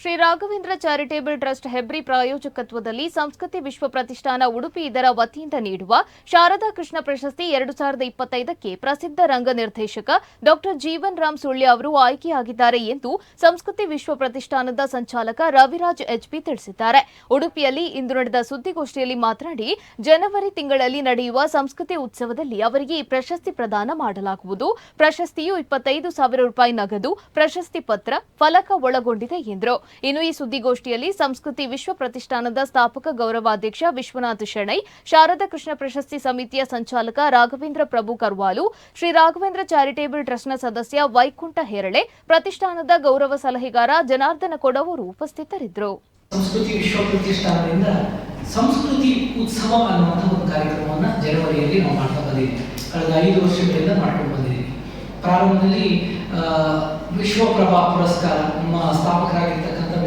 Shri Raghavendra charitable trust Hebri ಪ್ರಾಯೋಜಕತ್ವದಲ್ಲಿ ಸಂಸ್ಕೃತಿ ವಿಶ್ವ ಪ್ರತಿಷ್ಠಾನ ಉಡುಪಿ ಇದರ ವತಿಯಿಂದ ನೀಡುವ ಶಾರದಾ ಕೃಷ್ಣ ಪ್ರಶಸ್ತಿ ಎರಡು ಸಾವಿರದ ಇಪ್ಪತ್ತೈದಕ್ಕೆ ಪ್ರಸಿದ್ಧ ರಂಗ ನಿರ್ದೇಶಕ ಡಾಕ್ಟರ್ ಜೀವನ್ ರಾಮ್ ಸುಳ್ಯ ಅವರು ಆಯ್ಕೆಯಾಗಿದ್ದಾರೆ ಎಂದು ಸಂಸ್ಕೃತಿ ವಿಶ್ವ ಪ್ರತಿಷ್ಠಾನದ ಸಂಚಾಲಕ ರವಿರಾಜ್ ಎಚ್ಪಿ ತಿಳಿಸಿದ್ದಾರೆ. ಉಡುಪಿಯಲ್ಲಿ ಇಂದು ನಡೆದ ಸುದ್ದಿಗೋಷ್ಠಿಯಲ್ಲಿ ಮಾತನಾಡಿ, ಜನವರಿ ತಿಂಗಳಲ್ಲಿ ನಡೆಯುವ ಸಂಸ್ಕೃತಿ ಉತ್ಸವದಲ್ಲಿ ಅವರಿಗೆ ಈ ಪ್ರಶಸ್ತಿ ಪ್ರದಾನ ಮಾಡಲಾಗುವುದು. ಪ್ರಶಸ್ತಿಯು ಇಪ್ಪತ್ತೈದು ಸಾವಿರ ರೂಪಾಯಿ ನಗದು, ಪ್ರಶಸ್ತಿ ಪತ್ರ ಫಲಕ ಒಳಗೊಂಡಿದೆ ಎಂದರು. ಇನ್ನು ಈ ಸುದ್ದಿಗೋಷ್ಠಿಯಲ್ಲಿ ಸಂಸ್ಕೃತಿ ವಿಶ್ವ ಪ್ರತಿಷ್ಠಾನದ ಸ್ಥಾಪಕ ಗೌರವಾಧ್ಯಕ್ಷ ವಿಶ್ವನಾಥ್ ಶೆಣೈ, ಶಾರದ ಕೃಷ್ಣ ಪ್ರಶಸ್ತಿ ಸಮಿತಿಯ ಸಂಚಾಲಕ ರಾಘವೇಂದ್ರ ಪ್ರಭು ಕರ್ವಾಲು, ಶ್ರೀ ರಾಘವೇಂದ್ರ ಚಾರಿಟೇಬಲ್ ಟ್ರಸ್ಟ್ನ ಸದಸ್ಯ ವೈಕುಂಠ ಹೇರಳೆ, ಪ್ರತಿಷ್ಠಾನದ ಗೌರವ ಸಲಹೆಗಾರ ಜನಾರ್ದನ ಕೊಡವರು ಉಪಸ್ಥಿತರಿದ್ದರು. ಸಂಸ್ಕೃತಿ ವಿಶ್ವ ಪ್ರತಿಷ್ಠಾನದಿಂದ ಸಂಸ್ಕೃತಿ ಉತ್ಸವ ಅನ್ನುವಂಥ ಒಂದು ಕಾರ್ಯಕ್ರಮವನ್ನು ಜನವರಿಯಲ್ಲಿ ನಾವು ಮಾಡ್ತಾ ಬಂದಿದ್ದೀವಿ. ಕಳೆದ ಐದು ವರ್ಷಗಳಿಂದ ಮಾಡ್ಕೊಂಡು ಬಂದಿದ್ದೀವಿ. ಪ್ರಾರಂಭದಲ್ಲಿ ವಿಶ್ವಪ್ರಭಾ ಪುರಸ್ಕಾರ, ನಮ್ಮ ಸ್ಥಾಪಕರಾಗಿರ್ತಕ್ಕಂಥ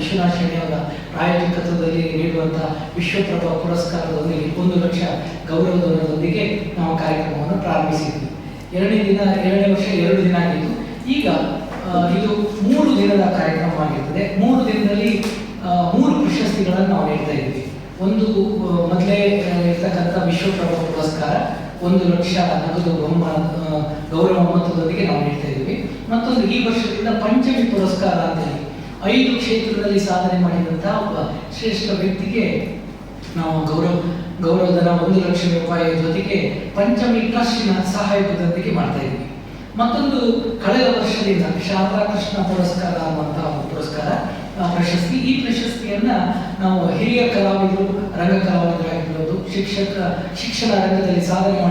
ಶೆಣಿ ಅವರ ಪ್ರಾಯೋಜಕತ್ವದಲ್ಲಿ ನೀಡುವಂತಹ ವಿಶ್ವಪ್ರಭ ಪುರಸ್ಕಾರದೊಂದಿಗೆ ಒಂದು ಲಕ್ಷ ಗೌರವದೊಂದಿಗೆ ನಾವು ಕಾರ್ಯಕ್ರಮವನ್ನು ಪ್ರಾರಂಭಿಸಿದ್ವಿ. ಎರಡನೇ ದಿನ, ಎರಡನೇ ವರ್ಷ ಎರಡು ದಿನ ಆಗಿತ್ತು ಈಗ ಇದು ಮೂರು ದಿನದ ಕಾರ್ಯಕ್ರಮವಾಗಿರ್ತದೆ. ಮೂರು ದಿನದಲ್ಲಿ ಮೂರು ಪ್ರಶಸ್ತಿಗಳನ್ನು ನಾವು ನೀಡ್ತಾ ಇದ್ವಿ. ಒಂದು ಮೊದಲೇ ಇರ್ತಕ್ಕಂಥ ವಿಶ್ವಪ್ರಭ ಪುರಸ್ಕಾರ, ಒಂದು ಲಕ್ಷ ನಗದು ಬಹುಮಾನ ಗೌರವ ಮೊತ್ತದೊಂದಿಗೆ ನಾವು ನೀಡ್ತಾ ಇದ್ವಿ. ಮತ್ತೊಂದು ಈ ವರ್ಷದಿಂದ ಪಂಚಮಿ ಪುರಸ್ಕಾರ ಅಂತ ಹೇಳಿ ಐದು ಕ್ಷೇತ್ರದಲ್ಲಿ ಸಾಧನೆ ಮಾಡಿದಂತಹ ಒಬ್ಬ ಶ್ರೇಷ್ಠ ವ್ಯಕ್ತಿಗೆ ನಾವು ಗೌರವ ಗೌರವಧನ ಒಂದು ಲಕ್ಷ ರೂಪಾಯಿ ಜೊತೆಗೆ ಪಂಚಮಿ ಟ್ರಸ್ಟಿನ ಸಹಾಯಕದೊಂದಿಗೆ ಮಾಡ್ತಾ ಇದ್ವಿ. ಮತ್ತೊಂದು ಕಳೆದ ವರ್ಷದಿಂದ ಶಾರದಾ ಕೃಷ್ಣ ಪುರಸ್ಕಾರ ಅನ್ನುವಂತಹ ಪುರಸ್ಕಾರ ಪ್ರಶಸ್ತಿ. ಈ ಪ್ರಶಸ್ತಿಯನ್ನ ನಾವು ಹಿರಿಯ ಕಲಾವಿದರು ರಂಗ ಕಲಾವಿದರಾಗಿರ್ಬೋದು ಶಿಕ್ಷಕ, ಶಿಕ್ಷಣ ರಂಗದಲ್ಲಿ ಸಾಧನೆ ಮಾಡಿ